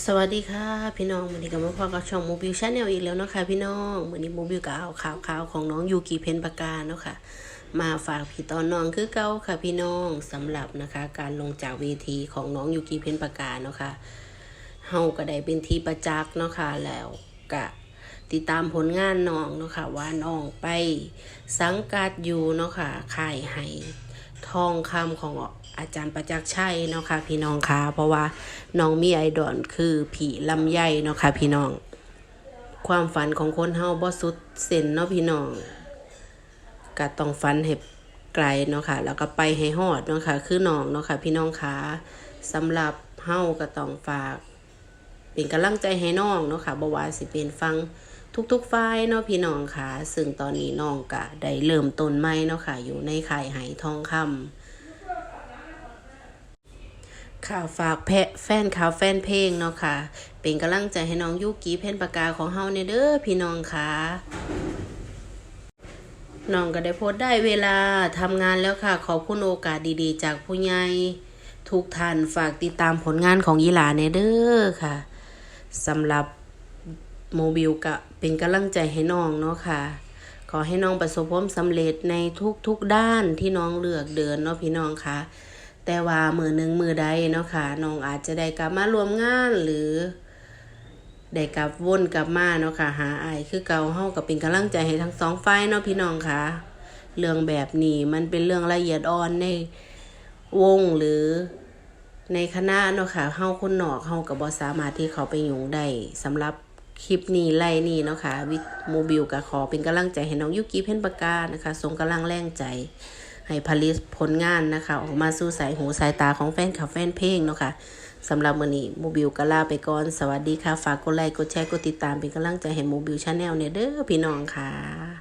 สวัสดีค่ะ พี่น้องวันนี้ก็มาพบกับช่องโมบิลชาแนลอีกแล้วนะคะพี่น้องวันนี้โมบิลก็เอาข่าวข่าวของน้องยูกิเพนปากาเนาะค่ะ มาฝากพี่ตอนน้องคือเก้าค่ะพี่น้องสำหรับนะคะ การลงจากเวทีของน้องยูกิเพนปากาเนาะค่ะเฮาก็ได้เป็นทีประจักษ์เนาะค่ะแล้วก็ติดตามผลงานน้องเนาะค่ะว่าน้องไปสังกัดอยู่เนาะค่ะค่ายไห้ ทองคำของอาจารย์ประจักษ์ชัยเนาะค่ะพี่น้องค่ะ เพราะว่าน้องมีไอดอลคือผีลำไยเนาะค่ะพี่น้อง ความฝันของคนเฮาบ่สุดเส้นเนาะพี่น้องก็ต้องฝันให้ไกลเนาะค่ะ แล้วก็ไปให้ฮอดเนาะค่ะ คือน้องเนาะค่ะ พี่น้องค่ะสำหรับเฮาก็ต้องฝาก เป็นกำลังใจให้น้องเนาะค่ะบ่ว่าสิเป็นฟัง ทุกๆฝ่ายเนาะพี่น้องค่ะ ซึ่งตอนนี้น้องก็ได้เริ่มต้นใหม่เนาะค่ะ อยู่ในข่ายไหทองคำค่ะฝากแพแฟนข่าวแฟนเพลงเนาะค่ะ เป็นกำลังใจให้น้องยุกีเพนปากกาของเฮาเนเด้อพี่น้องค่ะน้องก็ได้โพสต์ได้เวลาทำงานแล้วค่ะ ขอบคุณโอกาสดีๆ จากผู้ใหญ่ทุกท่านฝากติดตามผลงานของยีหลาเนเด้อค่ะสำหรับ โมบิลก็เป็นกำลังใจให้น้องเนาะค่ะ ขอให้น้องประสบความสำเร็จในทุกๆด้านที่น้องเลือกเดินเนาะพี่น้องค่ะ แต่ว่ามือหนึ่งมือใดเนาะค่ะน้องอาจจะได้กลับมารวมงานหรือได้กลับวนกลับมาเนาะค่ะ หาไอคือเกาเฮาก็เป็นกำลังใจให้ทั้งสองฝ่ายเนาะพี่น้องค่ะ เรื่องแบบนี้มันเป็นเรื่องละเอียดอ่อนในวงหรือในคณะเนาะค่ะเฮาคนนอกเฮาก็บ่สามารถที่เขาไปยุ่งได้สำหรับ คลิปนี้ไล่นี่เนาะค่ะวิทโมบิลก็ขอเป็นกำลังใจให้น้องยุกิเพ่นปากกานะคะทรงกำลังแรงใจ ให้ผลิตผลงานนะคะ ออกมาสู่สายหูสายตาของแฟนคลับแฟนเพลงเนาะค่ะสำหรับมือนี้โมบิลก็ลาไปก่อน สวัสดีค่ะ ฝากกดไลค์กดแชร์กดติดตามเป็นกำลังใจให้โมบิลชาแนลเนี่ยเด้อพี่น้องค่ะ